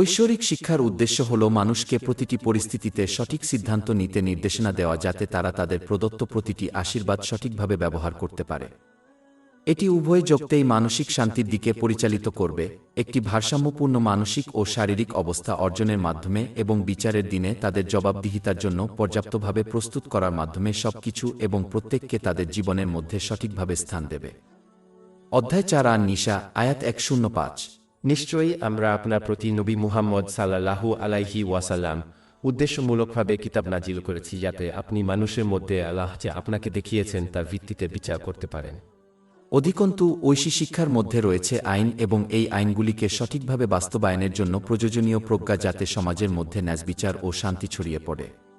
ঐশ্বরিক শিক্ষার উদ্দেশ্য হল মানুষকে প্রতিটি পরিস্থিতিতে সঠিক সিদ্ধান্ত নিতে নির্দেশনা দেওয়া যাতে তারা তাদের প্রদত্ত প্রতিটি আশীর্বাদ সঠিকভাবে ব্যবহার করতে পারে। এটি উভয় যোগতেই মানসিক শান্তির দিকে পরিচালিত করবে, একটি ভারসাম্যপূর্ণ মানসিক ও শারীরিক অবস্থা অর্জনের মাধ্যমে এবং বিচারের দিনে তাদের জবাবদিহিতার জন্য পর্যাপ্তভাবে প্রস্তুত করার মাধ্যমে সবকিছু এবং প্রত্যেককে তাদের জীবনের মধ্যে সঠিকভাবে স্থান দেবে। অধ্যায় চার আর নিশা, আয়াত এক শূন্য পাঁচ। নিশ্চয়ই আমরা আপনার প্রতি নবী মুহাম্মদ সাল্লাল্লাহু আলাইহি ওয়াসাল্লাম উদ্দেশ্যমূলকভাবে কিতাব নাজিল করেছি যাতে আপনি মানুষের মধ্যে আল্লাহ যে আপনাকে দেখিয়েছেন তার ভিত্তিতে বিচার করতে পারেন। অধিকন্তু, ঐশী শিক্ষার মধ্যে রয়েছে আইন এবং এই আইনগুলিকে সঠিকভাবে বাস্তবায়নের জন্য প্রয়োজনীয় প্রজ্ঞা যাতে সমাজের মধ্যে ন্যাসবিচার ও শান্তি ছড়িয়ে পড়ে।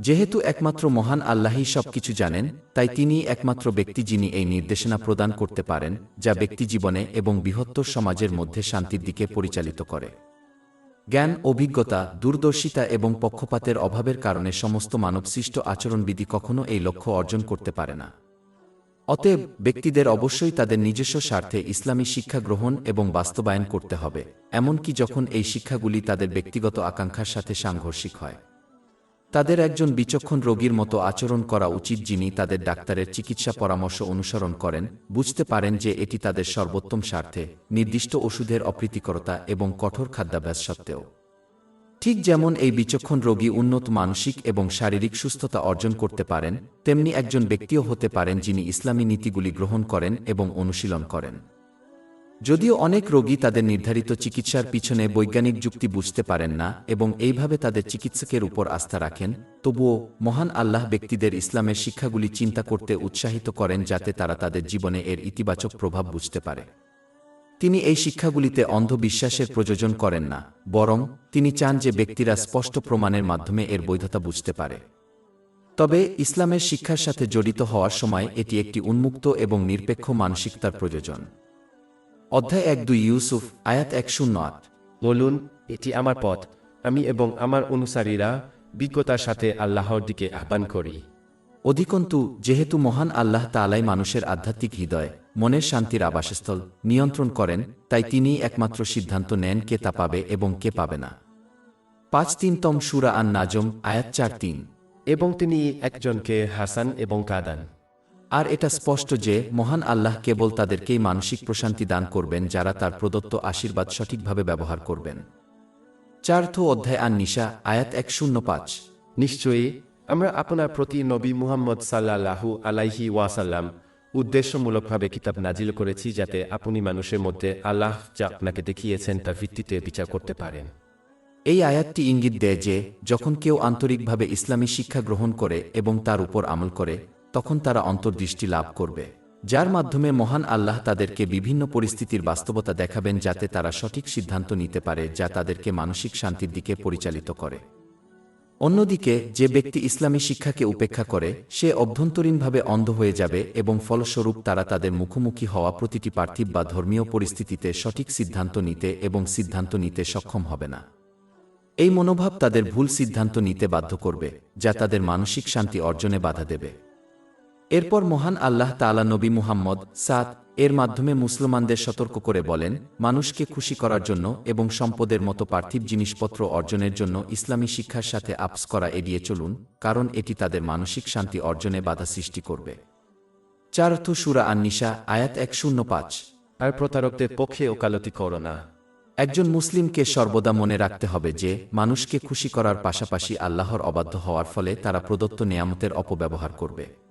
যেহেতু একমাত্র মহান আল্লাহই সবকিছু জানেন, তাই তিনি একমাত্র ব্যক্তি যিনি এই নির্দেশনা প্রদান করতে পারেন, যা ব্যক্তি জীবনে এবং বৃহত্তর সমাজের মধ্যে শান্তির দিকে পরিচালিত করে। জ্ঞান, অভিজ্ঞতা, দূরদর্শিতা এবং পক্ষপাতের অভাবের কারণে সমস্ত মানবসৃষ্ট আচরণবিধি কখনও এই লক্ষ্য অর্জন করতে পারে না। অতএব, ব্যক্তিদের অবশ্যই তাদের নিজস্ব স্বার্থে ইসলামী শিক্ষা গ্রহণ এবং বাস্তবায়ন করতে হবে, এমনকি যখন এই শিক্ষাগুলি তাদের ব্যক্তিগত আকাঙ্ক্ষার সাথে সাংঘর্ষিক হয়। তাদের একজন বিচক্ষণ রোগীর মতো আচরণ করা উচিত যিনি তাদের ডাক্তারের চিকিৎসা পরামর্শ অনুসরণ করেন, বুঝতে পারেন যে এটি তাদের সর্বোত্তম স্বার্থে, নির্দিষ্ট ওষুধের অপ্রীতিকরতা এবং কঠোর খাদ্যাভ্যাস সত্ত্বেও। ঠিক যেমন এই বিচক্ষণ রোগী উন্নত মানসিক এবং শারীরিক সুস্থতা অর্জন করতে পারেন, তেমনি একজন ব্যক্তিও হতে পারেন যিনি ইসলামী নীতিগুলি গ্রহণ করেন এবং অনুশীলন করেন। যদিও অনেক রোগী তাদের নির্ধারিত চিকিৎসার পিছনে বৈজ্ঞানিক যুক্তি বুঝতে পারেন না এবং এইভাবে তাদের চিকিৎসকের উপর আস্থা রাখেন, তবুও মহান আল্লাহ ব্যক্তিদের ইসলামের শিক্ষাগুলি চিন্তা করতে উৎসাহিত করেন যাতে তারা তাদের জীবনে এর ইতিবাচক প্রভাব বুঝতে পারে। তিনি এই শিক্ষাগুলিতে অন্ধবিশ্বাসের প্রযোজন করেন না, বরং তিনি চান যে ব্যক্তিরা স্পষ্ট প্রমাণের মাধ্যমে এর বৈধতা বুঝতে পারে। তবে ইসলামের শিক্ষার সাথে জড়িত হওয়ার সময় এটি একটি উন্মুক্ত এবং নিরপেক্ষ মানসিকতার প্রয়োজন। অধ্যায় এক দুই ইউসুফ আয়াত এক শূন্য আট। বলুন এটি আমার পথ। আমি এবং আমার অনুসারীরা বিজ্ঞতার সাথে আল্লাহর দিকে আহ্বান করি। অধিকন্তু যেহেতু মহান আল্লাহ তালাই মানুষের আধ্যাত্মিক হৃদয় মনের শান্তির আবাসস্থল নিয়ন্ত্রণ করেন তাই তিনিই একমাত্র সিদ্ধান্ত নেন কে তা পাবে এবং কে পাবে না। পাঁচ তিনতম সুরা আন নাজম আয়াত চার তিন। এবং তিনি একজনকে হাসান এবং কাদান। আর এটা স্পষ্ট যে মহান আল্লাহ কেবল তাদেরকেই মানসিক প্রশান্তি দান করবেন যারা তার প্রদত্ত আশীর্বাদ সঠিকভাবে ব্যবহার করবেন। চার্থ অধ্যায় আন নিশা আয়াত এক শূন্য পাঁচ। নিশ্চয়ই আমরা আপনার প্রতি নবী মুহাম্মদ সাল্লাল্লাহু আলাইহি ওয়াসাল্লাম উদ্দেশ্যমূলকভাবে কিতাব নাজিল করেছি যাতে আপনি মানুষের মধ্যে আল্লাহ যা আপনাকে দেখিয়েছেন তার ভিত্তিতে বিচার করতে পারেন। এই আয়াতটি ইঙ্গিত দেয় যে যখন কেউ আন্তরিকভাবে ইসলামী শিক্ষা গ্রহণ করে এবং তার উপর আমল করে তখন তারা অন্তর্দৃষ্টি লাভ করবে। যার মাধ্যমে মহান আল্লাহ তাদেরকে বিভিন্ন পরিস্থিতির বাস্তবতা দেখাবেন যাতে তারা সঠিক সিদ্ধান্ত নিতে পারে যা তাদেরকে মানসিক শান্তির দিকে পরিচালিত করে। অন্যদিকে, যে ব্যক্তি ইসলামী শিক্ষাকে উপেক্ষা করে, সে অভ্যন্তরীণভাবে অন্ধ হয়ে যাবে এবং ফলস্বরূপ তারা তাদের মুখোমুখি হওয়া প্রতিটি পার্থিব বা ধর্মীয় পরিস্থিতিতে সঠিক সিদ্ধান্ত নিতে এবং সিদ্ধান্ত নিতে সক্ষম হবে না। এই মনোভাব তাদের ভুল সিদ্ধান্ত নিতে বাধ্য করবে, যা তাদের মানসিক শান্তি অর্জনে বাধা দেবে। এরপর মহান আল্লাহ তালা নবী মুহাম্মদ সাত এর মাধ্যমে মুসলমানদের সতর্ক করে বলেন মানুষকে খুশি করার জন্য এবং সম্পদের মতো পার্থিব জিনিসপত্র অর্জনের জন্য ইসলামী শিক্ষার সাথে আপস করা এড়িয়ে চলুন কারণ এটি তাদের মানসিক শান্তি অর্জনে বাধা সৃষ্টি করবে। চারথ সুরা আন্নিশা আয়াত এক শূন্য পাঁচ। আর প্রতারকদের পক্ষে ওকালতি করো না। একজন মুসলিমকে সর্বদা মনে রাখতে হবে যে মানুষকে খুশি করার পাশাপাশি আল্লাহর অবাধ্য হওয়ার ফলে তারা প্রদত্ত নিয়ামতের অপব্যবহার করবে।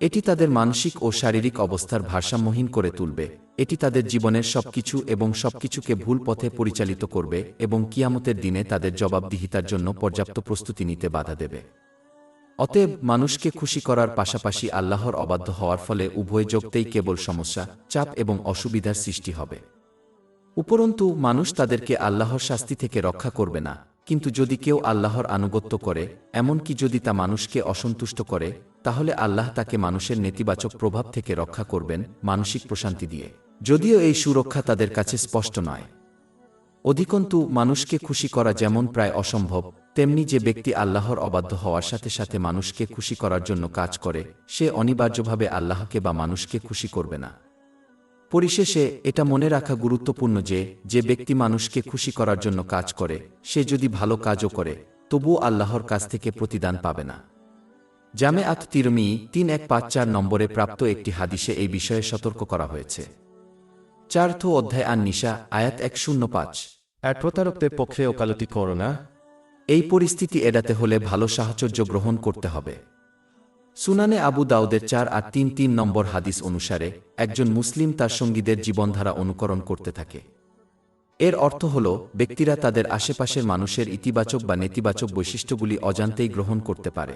এটি তাদের মানসিক ও শারীরিক অবস্থার ভারসাম্যহীন করে তুলবে। এটি তাদের জীবনের সবকিছু এবং সবকিছুকে ভুল পথে পরিচালিত করবে এবং কিয়ামতের দিনে তাদের জবাবদিহিতার জন্য পর্যাপ্ত প্রস্তুতি নিতে বাধা দেবে। অতএব মানুষকে খুশি করার পাশাপাশি আল্লাহর অবাধ্য হওয়ার ফলে উভয় যোগতেই কেবল সমস্যা, চাপ এবং অসুবিধার সৃষ্টি হবে। উপরন্তু, মানুষ তাদেরকে আল্লাহর শাস্তি থেকে রক্ষা করবে না। কিন্তু যদি কেউ আল্লাহর আনুগত্য করে, এমনকি যদি তা মানুষকে অসন্তুষ্ট করে, তাহলে আল্লাহ তাকে মানুষের নেতিবাচক প্রভাব থেকে রক্ষা করবেন মানসিক প্রশান্তি দিয়ে। যদিও এই সুরক্ষা তাদের কাছে স্পষ্ট নয়। অধিকন্তু, মানুষকে খুশি করা যেমন প্রায় অসম্ভব, তেমনি যে ব্যক্তি আল্লাহর অবাধ্য হওয়ার সাথে সাথে মানুষকে খুশি করার জন্য কাজ করে, সে অনিবার্যভাবে আল্লাহকে বা মানুষকে খুশি করবে না। পরিশেষে এটা মনে রাখা গুরুত্বপূর্ণ যে যে ব্যক্তি মানুষকে খুশি করার জন্য কাজ করে সে যদি ভালো কাজও করে তবুও আল্লাহর কাছ থেকে প্রতিদান পাবে না। জামে আত তিরমি তিন এক পাঁচ চার নম্বরে প্রাপ্ত একটি হাদিসে এই বিষয়ে সতর্ক করা হয়েছে। চার্থ অধ্যায় আন নিশা আয়াত এক শূন্য পাঁচ। আর প্রতারকদের পক্ষে ওকালতি করো না। এই পরিস্থিতি এড়াতে হলে ভালো সাহচর্য গ্রহণ করতে হবে। সুনানে আবু দাউদের চার আর তিন তিন নম্বর হাদিস অনুসারে, একজন মুসলিম তার সঙ্গীদের জীবনধারা অনুকরণ করতে থাকে। এর অর্থ হল, ব্যক্তিরা তাদের আশেপাশের মানুষের ইতিবাচক বা নেতিবাচক বৈশিষ্ট্যগুলি অজান্তেই গ্রহণ করতে পারে।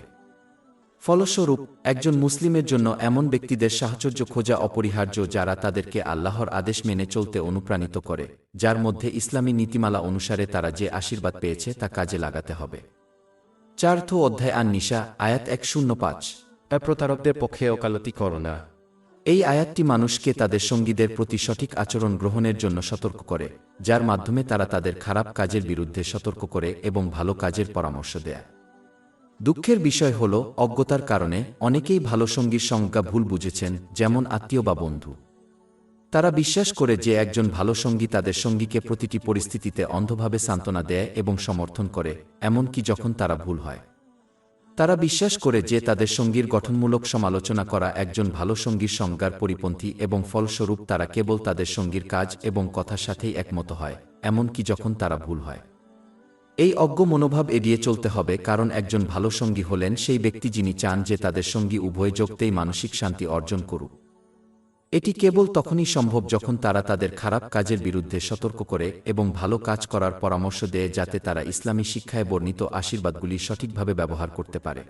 ফলস্বরূপ, একজন মুসলিমের জন্য এমন ব্যক্তিদের সাহচর্য খোঁজা অপরিহার্য যারা তাদেরকে আল্লাহর আদেশ মেনে চলতে অনুপ্রাণিত করে, যার মধ্যে ইসলামী নীতিমালা অনুসারে তারা যে আশীর্বাদ পেয়েছে তা কাজে লাগাতে হবে। চার্থ অধ্যায় আন নিশা আয়াত এক শূন্য পাঁচ। প্রতারকদের পক্ষে ওকালতি করো না এই আয়াতটি মানুষকে তাদের সঙ্গীদের প্রতি সঠিক আচরণ গ্রহণের জন্য সতর্ক করে, যার মাধ্যমে তারা তাদের খারাপ কাজের বিরুদ্ধে সতর্ক করে এবং ভালো কাজের পরামর্শ দেয়। দুঃখের বিষয় হল, অজ্ঞতার কারণে অনেকেই ভালো সঙ্গীর সংজ্ঞা ভুল বুঝেছেন, যেমন আত্মীয় বা বন্ধু। তারা বিশ্বাস করে যে একজন ভালো সঙ্গী তাদের সঙ্গীকে প্রতিটি পরিস্থিতিতে অন্ধভাবে সান্ত্বনা দেয় এবং সমর্থন করে, এমনকি যখন তারা ভুল হয়। তারা বিশ্বাস করে যে তাদের সঙ্গীর গঠনমূলক সমালোচনা করা একজন ভালো সঙ্গীর সংজ্ঞার পরিপন্থী এবং ফলস্বরূপ তারা কেবল তাদের সঙ্গীর কাজ এবং কথার সাথেই একমত হয়, এমনকি যখন তারা ভুল হয়। এই অজ্ঞ মনোভাব এড়িয়ে চলতে হবে কারণ একজন ভালো সঙ্গী হলেন সেই ব্যক্তি যিনি চান যে তাদের সঙ্গী উভয় যোগতেই মানসিক শান্তি অর্জন করুক। এটি কেবল তখনই সম্ভব যখন তারা তাদের খারাপ কাজের বিরুদ্ধে সতর্ক করে এবং ভালো কাজ করার পরামর্শ দেয় যাতে তারা ইসলামী শিক্ষায় বর্ণিত আশীর্বাদগুলি সঠিকভাবে ব্যবহার করতে পারে।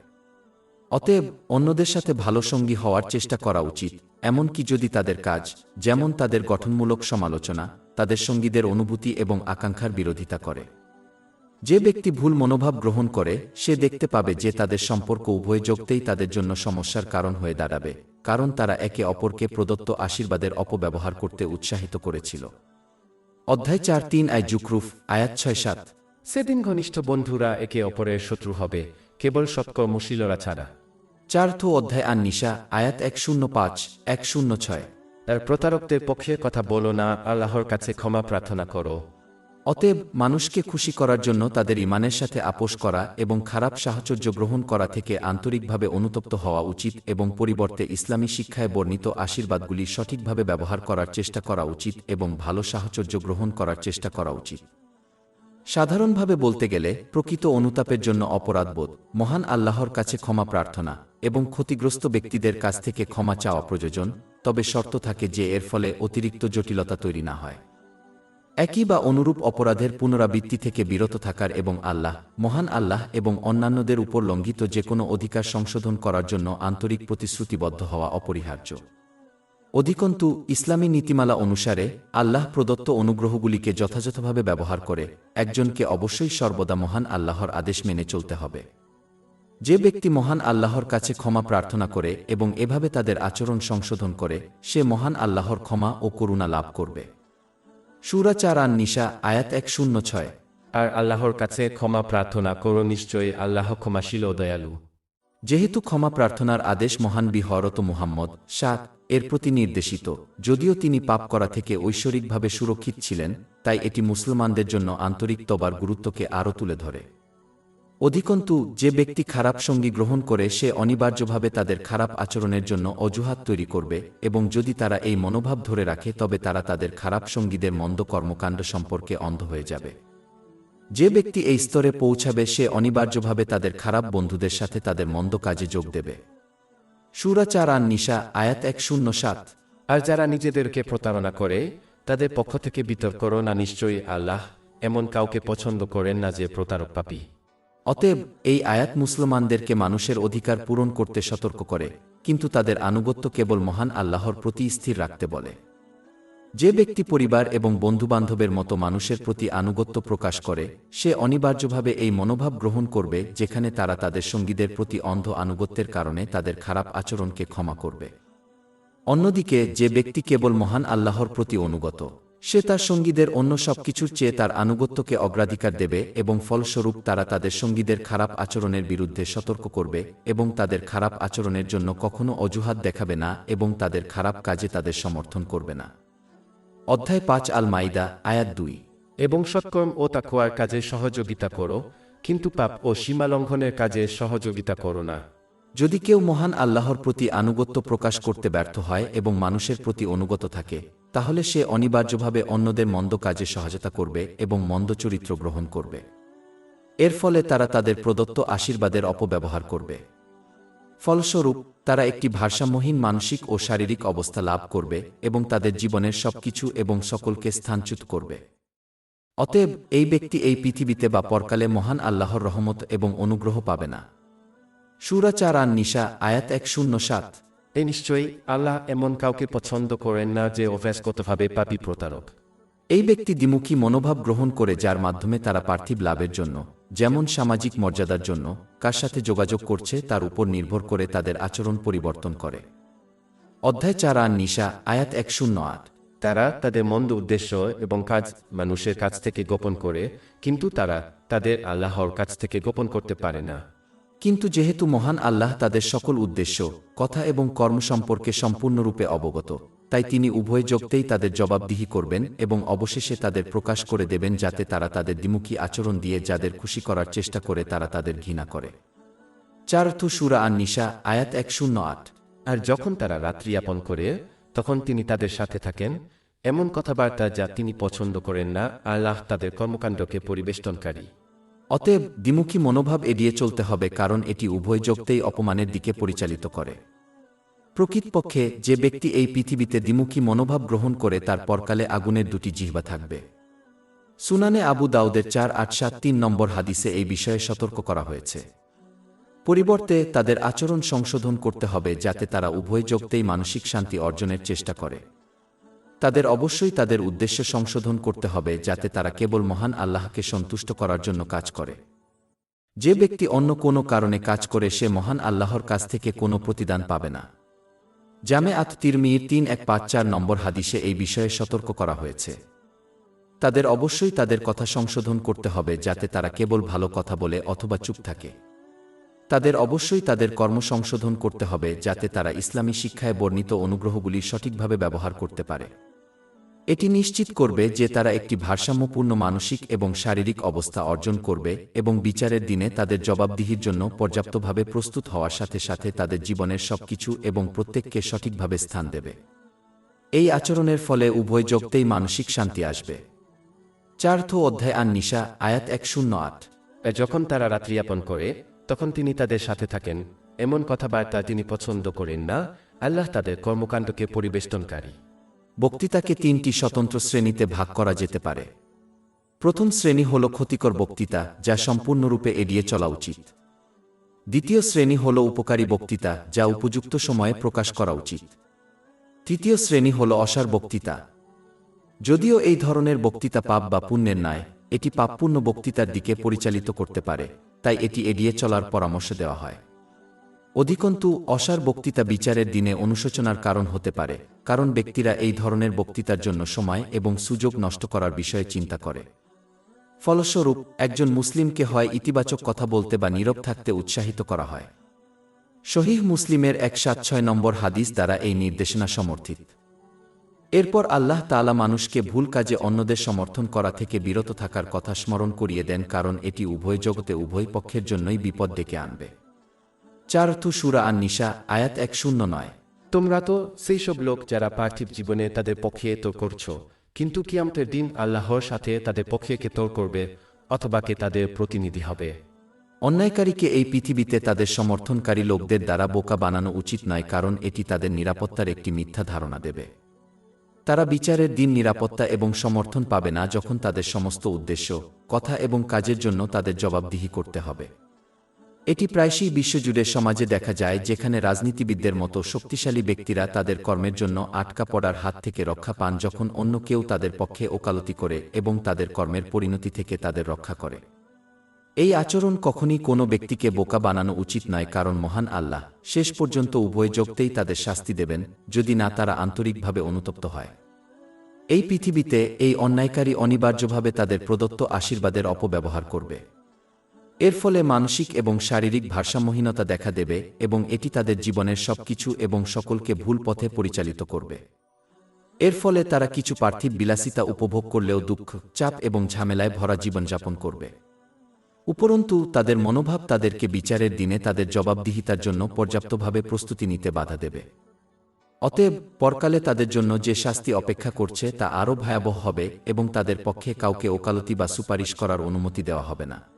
অতএব, অন্যদের সাথে ভালো সঙ্গী হওয়ার চেষ্টা করা উচিত, এমনকি যদি তাদের কাজ, যেমন তাদের গঠনমূলক সমালোচনা, তাদের সঙ্গীদের অনুভূতি এবং আকাঙ্ক্ষার বিরোধিতা করে। যে ব্যক্তি ভুল মনোভাব গ্রহণ করে সে দেখতে পাবে যে তাদের সম্পর্ক উভয় যোগতেই তাদের জন্য সমস্যার কারণ হয়ে দাঁড়াবে কারণ তারা একে অপরকে প্রদত্ত আশীর্বাদের অপব্যবহার করতে উৎসাহিত করেছিল। অধ্যায় চার তিন আয় জুকরুফ আয়াত ছয় সাত। সেদিন ঘনিষ্ঠ বন্ধুরা একে অপরের শত্রু হবে কেবল সৎকর্মশীলরা ছাড়া। চার্থ অধ্যায় আন নিশা আয়াত এক শূন্য পাঁচ এক শূন্য ছয়। তার প্রতারকদের পক্ষে কথা বলো না আল্লাহর কাছে ক্ষমা প্রার্থনা করো। অতএব মানুষকে খুশি করার জন্য তাদের ইমানের সাথে আপোষ করা এবং খারাপ সাহচর্য গ্রহণ করা থেকে আন্তরিকভাবে অনুতপ্ত হওয়া উচিত এবং পরিবর্তে ইসলামী শিক্ষায় বর্ণিত আশীর্বাদগুলি সঠিকভাবে ব্যবহার করার চেষ্টা করা উচিত এবং ভালো সাহচর্য গ্রহণ করার চেষ্টা করা উচিত। সাধারণভাবে বলতে গেলে, প্রকৃত অনুতাপের জন্য অপরাধবোধ মহান আল্লাহর কাছে ক্ষমা প্রার্থনা এবং ক্ষতিগ্রস্ত ব্যক্তিদের কাছ থেকে ক্ষমা চাওয়া প্রয়োজন, তবে শর্ত থাকে যে এর ফলে অতিরিক্ত জটিলতা তৈরি না হয়। একই বা অনুরূপ অপরাধের পুনরাবৃত্তি থেকে বিরত থাকার এবং আল্লাহ, মহান আল্লাহ এবং অন্যান্যদের উপর লঙ্ঘিত যে কোনো অধিকার সংশোধন করার জন্য আন্তরিক প্রতিশ্রুতিবদ্ধ হওয়া অপরিহার্য। অধিকন্তু, ইসলামী নীতিমালা অনুসারে, আল্লাহ প্রদত্ত অনুগ্রহগুলিকে যথাযথভাবে ব্যবহার করে, একজনকে অবশ্যই সর্বদা মহান আল্লাহর আদেশ মেনে চলতে হবে। যে ব্যক্তি মহান আল্লাহর কাছে ক্ষমা প্রার্থনা করে এবং এভাবে তাদের আচরণ সংশোধন করে, সে মহান আল্লাহর ক্ষমা ও করুণা লাভ করবে। সুরাচারান নিশা আয়াত এক শূন্য ছয়। আর আল্লাহর কাছে ক্ষমা প্রার্থনা করো নিশ্চয়ই আল্লাহ ক্ষমাশীল ও দয়ালু। যেহেতু ক্ষমা প্রার্থনার আদেশ মহান বিহরত মুহাম্মদ সাত এর প্রতি নির্দেশিত। যদিও তিনি পাপ করা থেকে ঐশ্বরিকভাবে সুরক্ষিত ছিলেন তাই এটি মুসলমানদের জন্য আন্তরিক তবার গুরুত্বকে আরও তুলে ধরে। অধিকন্তু, যে ব্যক্তি খারাপ সঙ্গী গ্রহণ করে, সে অনিবার্যভাবে তাদের খারাপ আচরণের জন্য অজুহাত তৈরি করবে এবং যদি তারা এই মনোভাব ধরে রাখে, তবে তারা তাদের খারাপ সঙ্গীদের মন্দ কর্মকাণ্ড সম্পর্কে অন্ধ হয়ে যাবে। যে ব্যক্তি এই স্তরে পৌঁছাবে, সে অনিবার্যভাবে তাদের খারাপ বন্ধুদের সাথে তাদের মন্দ কাজে যোগ দেবে। সুরাচার আন নিশা আয়াত এক শূন্য সাত। আর যারা নিজেদেরকে প্রতারণা করে, তাদের পক্ষ থেকে বিতর্ক না, নিশ্চয়ই আল্লাহ এমন কাউকে পছন্দ করেন না যে প্রতারক পাপী। অতএব এই আয়াত মুসলমানদেরকে মানুষের অধিকার পূরণ করতে সতর্ক করে, কিন্তু তাদের আনুগত্য কেবল মহান আল্লাহর প্রতি স্থির রাখতে বলে। যে ব্যক্তি পরিবার এবং বন্ধুবান্ধবের মতো মানুষের প্রতি আনুগত্য প্রকাশ করে, সে অনিবার্যভাবে এই মনোভাব গ্রহণ করবে যেখানে তারা তাদের সঙ্গীদের প্রতি অন্ধ আনুগত্যের কারণে তাদের খারাপ আচরণকে ক্ষমা করবে। অন্যদিকে, যে ব্যক্তি কেবল মহান আল্লাহর প্রতি অনুগত সে তার সঙ্গীদের অন্য সবকিছুর চেয়ে তার আনুগত্যকে অগ্রাধিকার দেবে এবং ফলস্বরূপ তারা তাদের সঙ্গীদের খারাপ আচরণের বিরুদ্ধে সতর্ক করবে এবং তাদের খারাপ আচরণের জন্য কখনো অজুহাত দেখাবে না এবং তাদের খারাপ কাজে তাদের সমর্থন করবে না। অধ্যায় পাঁচ আল মাইদা আয়াত দুই। এবং সৎকর্ম ও তাকুয়ার কাজে সহযোগিতা করো কিন্তু পাপ ও সীমালঙ্ঘনের কাজে সহযোগিতা করো না। যদি কেউ মহান আল্লাহর প্রতি আনুগত্য প্রকাশ করতে ব্যর্থ হয় এবং মানুষের প্রতি অনুগত থাকে তাহলে সে অনিবার্যভাবে অন্যদের মন্দ কাজে সহায়তা করবে এবং মন্দ চরিত্র গ্রহণ করবে। এর ফলে তারা তাদের প্রদত্ত আশীর্বাদের অপব্যবহার করবে। ফলস্বরূপ, তারা একটি ভারসাম্যহীন মানসিক ও শারীরিক অবস্থা লাভ করবে এবং তাদের জীবনের সবকিছু এবং সকলকে স্থানচ্যুত করবে। অতএব, এই ব্যক্তি এই পৃথিবীতে বা পরকালে মহান আল্লাহর রহমত এবং অনুগ্রহ পাবে না। সুরাচার আন নিশা আয়াত এক শূন্য সাত। এই নিশ্চয়ই আল্লাহ এমন কাউকে পছন্দ করেন না যে অভ্যাসগতভাবে পাপী প্রতারক। এই ব্যক্তি দ্বিমুখী মনোভাব গ্রহণ করে যার মাধ্যমে তারা পার্থিব লাভের জন্য যেমন সামাজিক মর্যাদার জন্য কার সাথে যোগাযোগ করছে তার উপর নির্ভর করে তাদের আচরণ পরিবর্তন করে। অধ্যায় চার আন নিশা আয়াত এক শূন্য আট। তারা তাদের মন্দ উদ্দেশ্য এবং কাজ মানুষের কাছ থেকে গোপন করে কিন্তু তারা তাদের আল্লাহর কাছ থেকে গোপন করতে পারে না। কিন্তু যেহেতু মহান আল্লাহ তাদের সকল উদ্দেশ্য, কথা এবং কর্ম সম্পর্কে সম্পূর্ণরূপে অবগত, তাই তিনি উভয় যোগতেই তাদের জবাবদিহি করবেন এবং অবশেষে তাদের প্রকাশ করে দেবেন যাতে তারা তাদের দ্বিমুখী আচরণ দিয়ে যাদের খুশি করার চেষ্টা করে তারা তাদের ঘৃণা করে। চারথ সুরা আন নিশা আয়াত এক শূন্য আট। আর যখন তারা রাত্রি যাপন করে, তখন তিনি তাদের সাথে থাকেন, এমন কথাবার্তা যা তিনি পছন্দ করেন না, আল্লাহ তাদের কর্মকাণ্ডকে পরিবেষ্টনকারী। অতএব দ্বিমুখী মনোভাব এড়িয়ে চলতে হবে, কারণ এটি উভয় যোগতেই অপমানের দিকে পরিচালিত করে। প্রকৃতপক্ষে, যে ব্যক্তি এই পৃথিবীতে দ্বিমুখী মনোভাব গ্রহণ করে, তার পরকালে আগুনের দুটি জিহ্বা থাকবে। সুনানে আবু দাউদের চার আট সাত তিন নম্বর হাদিসে এই বিষয়ে সতর্ক করা হয়েছে। পরিবর্তে, তাদের আচরণ সংশোধন করতে হবে, যাতে তারা উভয় যোগতেই মানসিক শান্তি অর্জনের চেষ্টা করে। তাদের অবশ্যই তাদের উদ্দেশ্য সংশোধন করতে হবে যাতে তারা কেবল মহান আল্লাহকে সন্তুষ্ট করার জন্য কাজ করে। যে ব্যক্তি অন্য কোনো কারণে কাজ করে, সে মহান আল্লাহর কাছ থেকে কোনো প্রতিদান পাবে না। জামে আত তিরমির তিন এক পাঁচ চার নম্বর হাদিসে এই বিষয়ে সতর্ক করা হয়েছে। তাদের অবশ্যই তাদের কথা সংশোধন করতে হবে যাতে তারা কেবল ভালো কথা বলে অথবা চুপ থাকে। তাদের অবশ্যই তাদের কর্ম সংশোধন করতে হবে যাতে তারা ইসলামী শিক্ষায় বর্ণিত অনুগ্রহগুলি সঠিকভাবে ব্যবহার করতে পারে। এটি নিশ্চিত করবে যে তারা একটি ভারসাম্যপূর্ণ মানসিক এবং শারীরিক অবস্থা অর্জন করবে এবং বিচারের দিনে তাদের জবাবদিহির জন্য পর্যাপ্তভাবে প্রস্তুত হওয়ার সাথে সাথে তাদের জীবনের সবকিছু এবং প্রত্যেককে সঠিকভাবে স্থান দেবে। এই আচরণের ফলে উভয় যোগতেই মানসিক শান্তি আসবে। চার্থ অধ্যায় আন নিশা আয়াত এক শূন্য আট। যখন তারা রাত্রি যাপন করে, তখন তিনি তাদের সাথে থাকেন। এমন কথাবার্তা তিনি পছন্দ করেন না। আল্লাহ তাদের কর্মকাণ্ডকে পরিবেষ্টনকারী। বক্তৃতাকে তিনটি স্বতন্ত্র শ্রেণীতে ভাগ করা যেতে পারে। প্রথম শ্রেণি হল ক্ষতিকর বক্তৃতা, যা সম্পূর্ণরূপে এড়িয়ে চলা উচিত। দ্বিতীয় শ্রেণি হল উপকারী বক্তৃতা, যা উপযুক্ত সময়ে প্রকাশ করা উচিত। তৃতীয় শ্রেণি হল অসার বক্তৃতা। যদিও এই ধরনের বক্তৃতা পাপ বা পুণ্যের ন্যায়, এটি পাপপূর্ণ বক্তৃতার দিকে পরিচালিত করতে পারে, তাই এটি এড়িয়ে চলার পরামর্শ দেওয়া হয়। অধিকন্তু অসার বক্তৃতা বিচারের দিনে অনুশোচনার কারণ হতে পারে, কারণ ব্যক্তিরা এই ধরনের বক্তৃতার জন্য সময় এবং সুযোগ নষ্ট করার বিষয়ে চিন্তা করে। ফলস্বরূপ, একজন মুসলিমকে হয় ইতিবাচক কথা বলতে বা নীরব থাকতে উৎসাহিত করা হয়। শহীহ মুসলিমের এক সাত ছয় নম্বর হাদিস দ্বারা এই নির্দেশনা সমর্থিত। এরপর আল্লাহ তালা মানুষকে ভুল কাজে অন্যদের সমর্থন করা থেকে বিরত থাকার কথা স্মরণ করিয়ে দেন, কারণ এটি উভয় জগতে উভয় পক্ষের জন্যই বিপদ ডেকে আনবে। চারথ সুরা আন নিশা আয়াত এক শূন্য নয়। তোমরা তো সেই সব লোক যারা পার্থিব জীবনে তাদের পক্ষে তো করছ কিন্তু কিয়ামতের দিন আল্লাহর সাথে তাদের পক্ষে কে তোর করবে অথবা কে তাদের প্রতিনিধি হবে। অন্যায়কারীকে এই পৃথিবীতে তাদের সমর্থনকারী লোকদের দ্বারা বোকা বানানো উচিত নয় কারণ এটি তাদের নিরাপত্তার একটি মিথ্যা ধারণা দেবে। তারা বিচারের দিন নিরাপত্তা এবং সমর্থন পাবে না যখন তাদের সমস্ত উদ্দেশ্য কথা এবং কাজের জন্য তাদের জবাবদিহি করতে হবে। এটি প্রায়শই বিশ্বজুড়ে সমাজে দেখা যায়, যেখানে রাজনীতিবিদদের মতো শক্তিশালী ব্যক্তিরা তাদের কর্মের জন্য আটকা পড়ার হাত থেকে রক্ষা পান যখন অন্য কেউ তাদের পক্ষে ওকালতি করে এবং তাদের কর্মের পরিণতি থেকে তাদের রক্ষা করে। এই আচরণ কখনই কোনো ব্যক্তিকে বোকা বানানো উচিত নয়, কারণ মহান আল্লাহ শেষ পর্যন্ত উভয় যোগতেই তাদের শাস্তি দেবেন, যদি না তারা আন্তরিকভাবে অনুতপ্ত হয়। এই পৃথিবীতে এই অন্যায়কারী অনিবার্যভাবে তাদের প্রদত্ত আশীর্বাদের অপব্যবহার করবে। এর ফলে মানসিক এবং শারীরিক ভারসাম্যহীনতা দেখা দেবে এবং এটি তাদের জীবনের সবকিছু এবং সকলকে ভুল পথে পরিচালিত করবে। এর ফলে তারা কিছু পার্থিব বিলাসিতা উপভোগ করলেও দুঃখ, চাপ এবং ঝামেলায় ভরা জীবনযাপন করবে। উপরন্তু, তাদের মনোভাব তাদেরকে বিচারের দিনে তাদের জবাবদিহিতার জন্য পর্যাপ্তভাবে প্রস্তুতি নিতে বাধা দেবে। অতএব, পরকালে তাদের জন্য যে শাস্তি অপেক্ষা করছে তা আরও ভয়াবহ হবে এবং তাদের পক্ষে কাউকে ওকালতি বা সুপারিশ করার অনুমতি দেওয়া হবে না।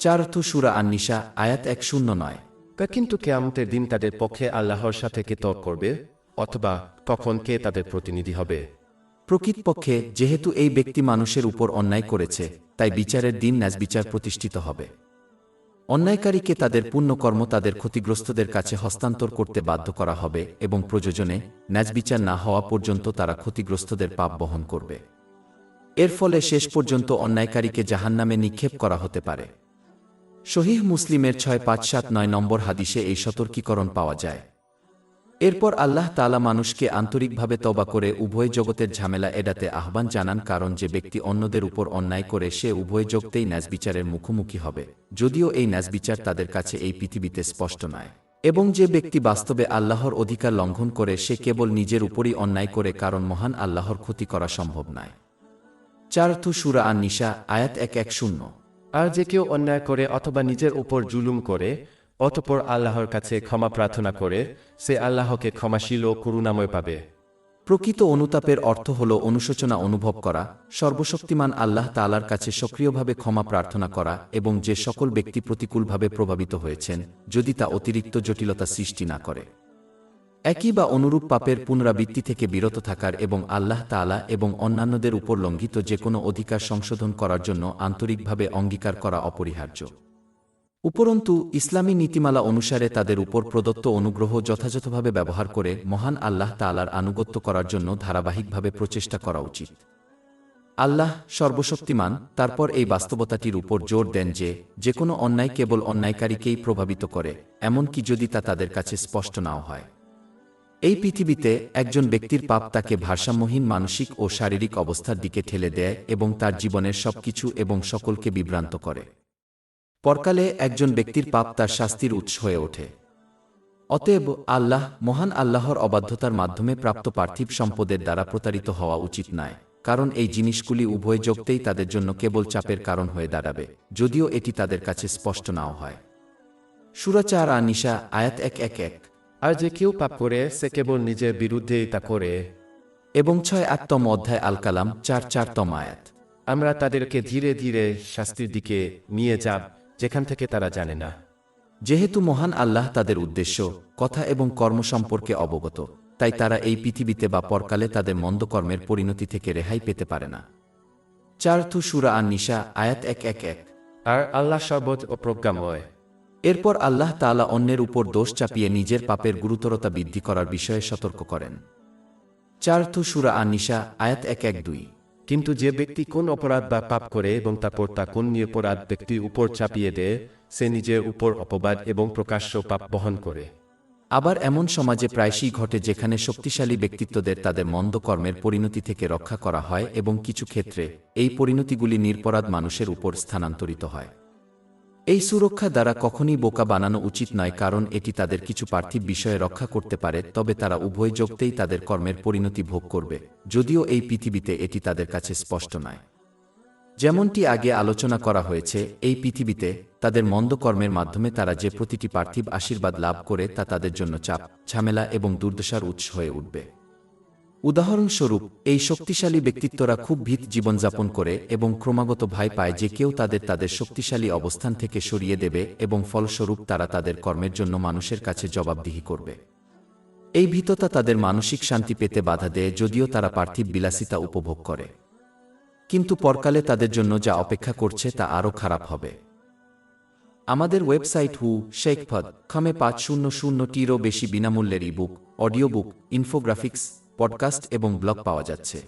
চারথ সুরা আন্নিশা আয়াত এক শূন্য নয়। তা কিন্তু কেয়ামতের দিন তাদের পক্ষে আল্লাহর সাথে কে তর্ক করবে অথবা কখন কে তাদের প্রতিনিধি হবে? প্রকৃতপক্ষে যেহেতু এই ব্যক্তি মানুষের উপর অন্যায় করেছে তাই বিচারের দিন ন্যাজবিচার প্রতিষ্ঠিত হবে। অন্যায়কারীকে তাদের পুণ্যকর্ম তাদের ক্ষতিগ্রস্তদের কাছে হস্তান্তর করতে বাধ্য করা হবে এবং প্রয়োজনে ন্যাজবিচার না হওয়া পর্যন্ত তারা ক্ষতিগ্রস্তদের পাপ বহন করবে। এর ফলে শেষ পর্যন্ত অন্যায়কারীকে জাহান্নামে নিক্ষেপ করা হতে পারে। শহীহ মুসলিমের ছয় পাঁচ সাত নয় নম্বর হাদিসে এই সতর্কীকরণ পাওয়া যায়। এরপর আল্লাহ তালা মানুষকে আন্তরিকভাবে তবা করে উভয় জগতের ঝামেলা এড়াতে আহ্বান জানান কারণ যে ব্যক্তি অন্যদের উপর অন্যায় করে সে উভয় জগতেই ন্যাজবিচারের মুখোমুখি হবে। যদিও এই ন্যাজবিচার তাদের কাছে এই পৃথিবীতে স্পষ্ট নয়। এবং যে ব্যক্তি বাস্তবে আল্লাহর অধিকার লঙ্ঘন করে সে কেবল নিজের উপরই অন্যায় করে কারণ মহান আল্লাহর ক্ষতি করা সম্ভব নয়। চারথু সুরা আন নিশা আয়াত এক এক শূন্য। আর যে কেউ অন্যায় করে অথবা নিজের উপর জুলুম করে, অতপর আল্লাহর কাছে ক্ষমা প্রার্থনা করে, সে আল্লাহকে ক্ষমাশীল ও করুণাময় পাবে। প্রকৃত অনুতাপের অর্থ হল অনুশোচনা অনুভব করা, সর্বশক্তিমান আল্লাহ তালার কাছে সক্রিয়ভাবে ক্ষমা প্রার্থনা করা এবং যে সকল ব্যক্তি প্রতিকূলভাবে প্রভাবিত হয়েছেন, যদি তা অতিরিক্ত জটিলতা সৃষ্টি না করে। একই বা অনুরূপ পাপের পুনরাবৃত্তি থেকে বিরত থাকার এবং আল্লাহ তালা এবং অন্যান্যদের উপর লঙ্ঘিত যে কোনো অধিকার সংশোধন করার জন্য আন্তরিকভাবে অঙ্গীকার করা অপরিহার্য। উপরন্তু, ইসলামী নীতিমালা অনুসারে তাদের উপর প্রদত্ত অনুগ্রহ যথাযথভাবে ব্যবহার করে মহান আল্লাহ তালার আনুগত্য করার জন্য ধারাবাহিকভাবে প্রচেষ্টা করা উচিত। আল্লাহ সর্বশক্তিমান, তারপর এই বাস্তবতাটির উপর জোর দেন যে যে কোনো অন্যায় কেবল অন্যায়কারীকেই প্রভাবিত করে, এমনকি যদি তা তাদের কাছে স্পষ্ট নাও হয়। এই পৃথিবীতে একজন ব্যক্তির পাপ তাকে ভারসাম্যহীন মানসিক ও শারীরিক অবস্থার দিকে ঠেলে দেয় এবং তার জীবনের সবকিছু এবং সকলকে বিভ্রান্ত করে। পরকালে একজন ব্যক্তির পাপ তার শাস্তির উৎস হয়ে ওঠে। অতএব আল্লাহ মহান আল্লাহর অবাধ্যতার মাধ্যমে প্রাপ্ত পার্থিব সম্পদের দ্বারা প্রতারিত হওয়া উচিত নয়, কারণ এই জিনিসগুলি উভয় যোগতেই তাদের জন্য কেবল চাপের কারণ হয়ে দাঁড়াবে, যদিও এটি তাদের কাছে স্পষ্ট নাও হয়। সুরাচার আনিশা আয়াত এক এক এক। আর যে কেউ পাপ করে, সে কেবল নিজের বিরুদ্ধেই তা করে। এবং ছয় আটতম অধ্যায় আল কালাম চার চারতম আয়াত। আমরা তাদেরকে ধীরে ধীরে শাস্তির দিকে নিয়ে যাব, যেখান থেকে তারা জানে না। যেহেতু মহান আল্লাহ তাদের উদ্দেশ্য, কথা এবং কর্ম সম্পর্কে অবগত, তাই তারা এই পৃথিবীতে বা পরকালে তাদের মন্দকর্মের পরিণতি থেকে রেহাই পেতে পারে না। চারথু সুরা আর নিশা আয়াত এক এক এক। আর আল্লাহ সর্বত ও প্রজ্ঞাময়। এরপর আল্লাহ তাআলা অন্যের উপর দোষ চাপিয়ে নিজের পাপের গুরুতরতা বৃদ্ধি করার বিষয়ে সতর্ক করেন। চারথু সুরা আন নিশা আয়াত এক এক দুই। কিন্তু যে ব্যক্তি কোন অপরাধ বা পাপ করে এবং তারপর তা কোন নিরপরাধ ব্যক্তির উপর চাপিয়ে দেয় সে নিজের উপর অপবাদ এবং প্রকাশ্য পাপ বহন করে। আবার এমন সমাজে প্রায়শই ঘটে যেখানে শক্তিশালী ব্যক্তিত্বদের তাদের মন্দ কর্মের পরিণতি থেকে রক্ষা করা হয় এবং কিছু ক্ষেত্রে এই পরিণতিগুলি নিরপরাধ মানুষের উপর স্থানান্তরিত হয়। এই সুরক্ষা দ্বারা কখনই বোকা বানানো উচিত নয়, কারণ এটি তাদের কিছু পার্থিব বিষয়ে রক্ষা করতে পারে, তবে তারা উভয় যোগতেই তাদের কর্মের পরিণতি ভোগ করবে, যদিও এই পৃথিবীতে এটি তাদের কাছে স্পষ্ট নয়। যেমনটি আগে আলোচনা করা হয়েছে, এই পৃথিবীতে তাদের মন্দ কর্মের মাধ্যমে তারা যে প্রতিটি পার্থিব আশীর্বাদ লাভ করে তা তাদের জন্য চাপ, ঝামেলা এবং দুর্দশার উৎস হয়ে উঠবে। উদাহরণস্বরূপ, এই শক্তিশালী ব্যক্তিত্বরা খুব ভীত জীবনযাপন করে এবং ক্রমাগত ভয় পায় যে কেউ তাদের তাদের শক্তিশালী অবস্থান থেকে সরিয়ে দেবে এবং ফলস্বরূপ তারা তাদের কর্মের জন্য মানুষের কাছে জবাবদিহি করবে। এই ভীততা তাদের মানসিক শান্তি পেতে বাধা দেয় যদিও তারা পার্থিব বিলাসিতা উপভোগ করে। কিন্তু পরকালে তাদের জন্য যা অপেক্ষা করছে তা আরও খারাপ হবে। আমাদের ওয়েবসাইট হু শেখফদ খামে পাঁচ শূন্য শূন্যটিরও বেশি বিনামূল্যের ebook, audio book, infographics podcast এবং ব্লগ পাওয়া যাচ্ছে।